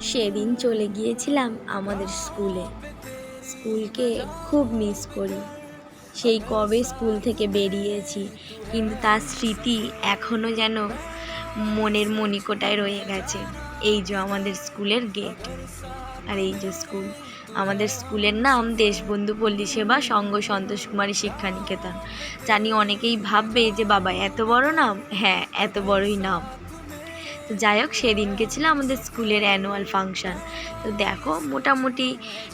সেদিন চলে গিয়েছিলাম আমাদের স্কুলে। স্কুলকে খুব মিস করি। সেই কবে স্কুল থেকে বেরিয়েছি, কিন্তু তার স্মৃতি এখনও যেন মনের মণিকোটায় রয়ে গেছে। এই যে আমাদের স্কুলের গেট আর এই যে স্কুল। আমাদের স্কুলের নাম দেশবন্ধু পল্লী সেবা সঙ্গ সন্তোষ কুমারী শিক্ষা নিকেতন জানি অনেকেই ভাববে যে, বাবা, এত বড় নাম? হ্যাঁ এত বড়ই নাম। তো যাই হোক, সেদিনকে ছিল আমাদের স্কুলের অ্যানুয়াল ফাংশন তো দেখো, মোটামুটি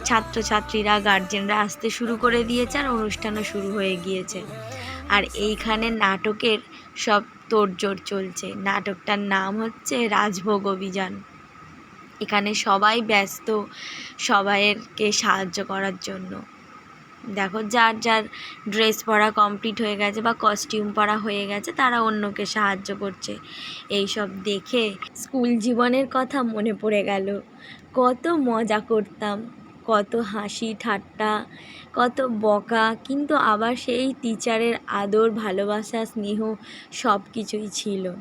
ছাত্রছাত্রীরা গার্জেনরা আসতে শুরু করে দিয়েছে আর অনুষ্ঠানও শুরু হয়ে গিয়েছে। আর এইখানে নাটকের সব তোড়জোড় চলছে। নাটকটার নাম হচ্ছে রাজভোগ অভিযান। এখানে সবাই ব্যস্ত, সবাইকে সাহায্য করার জন্য। দেখো, যার যার ড্রেস পরা কমপ্লিট হয়ে গেছে বা কস্টিউম পরা হয়ে গেছে, তারা অন্যকে সাহায্য করছে। এই সব দেখে স্কুল জীবনের কথা মনে পড়ে গেল। কত মজা করতাম, কত হাসি ঠাট্টা, কত বকা, কিন্তু আবার সেই টিচারের আদর, ভালোবাসা, স্নেহ সব কিছুই ছিল।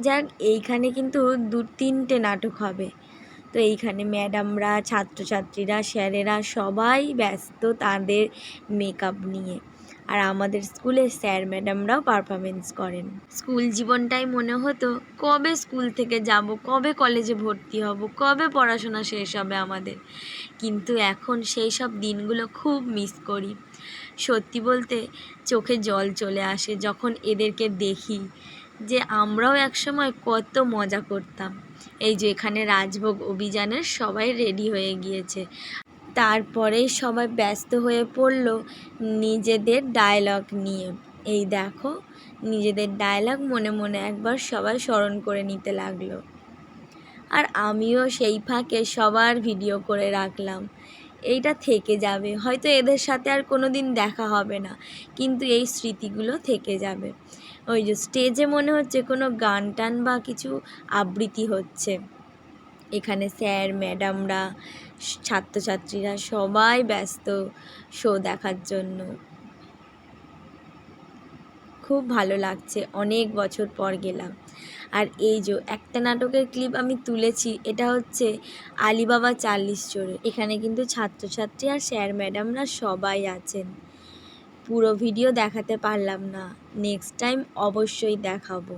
যাক, এইখানে কিন্তু দু তিনটে নাটক হবে। তো এইখানে ম্যাডামরা, ছাত্রছাত্রীরা, স্যারেরা সবাই ব্যস্ত তাদের মেকআপ নিয়ে। আর আমাদের স্কুলে স্যার ম্যাডামরাও পারফরমেন্স করেন। স্কুল জীবনটাই মনে হতো, কবে স্কুল থেকে যাব, কবে কলেজে ভর্তি হব, কবে পড়াশোনা শেষ হবে আমাদের। কিন্তু এখন সেই সব দিনগুলো খুব মিস করি। সত্যি বলতে চোখে জল চলে আসে যখন এদেরকে দেখি যে আমরাও একসময় কত মজা করতাম। এই যে এখানে রাজভোগ অভিযানের সবাই রেডি হয়ে গিয়েছে। তারপরে সবাই ব্যস্ত হয়ে পড়ল নিজেদের ডায়লগ নিয়ে। এই দেখো, নিজেদের ডায়লগ মনে মনে একবার সবাই স্মরণ করে নিতে লাগল। আর আমিও সেই ফাঁকে সবার ভিডিও করে রাখলাম। এইটা থেকে যাবে। হয়তো এদের সাথে আর কোনো দিন দেখা হবে না, কিন্তু এই স্মৃতিগুলো থেকে যাবে। ওই যে স্টেজে মনে হচ্ছে কোনো গান টান বা কিছু আবৃত্তি হচ্ছে। এখানে স্যার, ম্যাডামরা ছাত্রছাত্রীরা সবাই ব্যস্ত শো দেখার জন্য। খুব ভালো লাগছে, অনেক বছর পর গেলাম। আর এই যে একটা নাটকের ক্লিপ আমি তুলেছি, এটা হচ্ছে আলিবাবা চাল্লিশ চোরে এখানে কিন্তু ছাত্রছাত্রী আর স্যার ম্যাডামরা সবাই আছেন। পুরো ভিডিও দেখাতে পারলাম না নেক্সট টাইম অবশ্যই দেখাবো।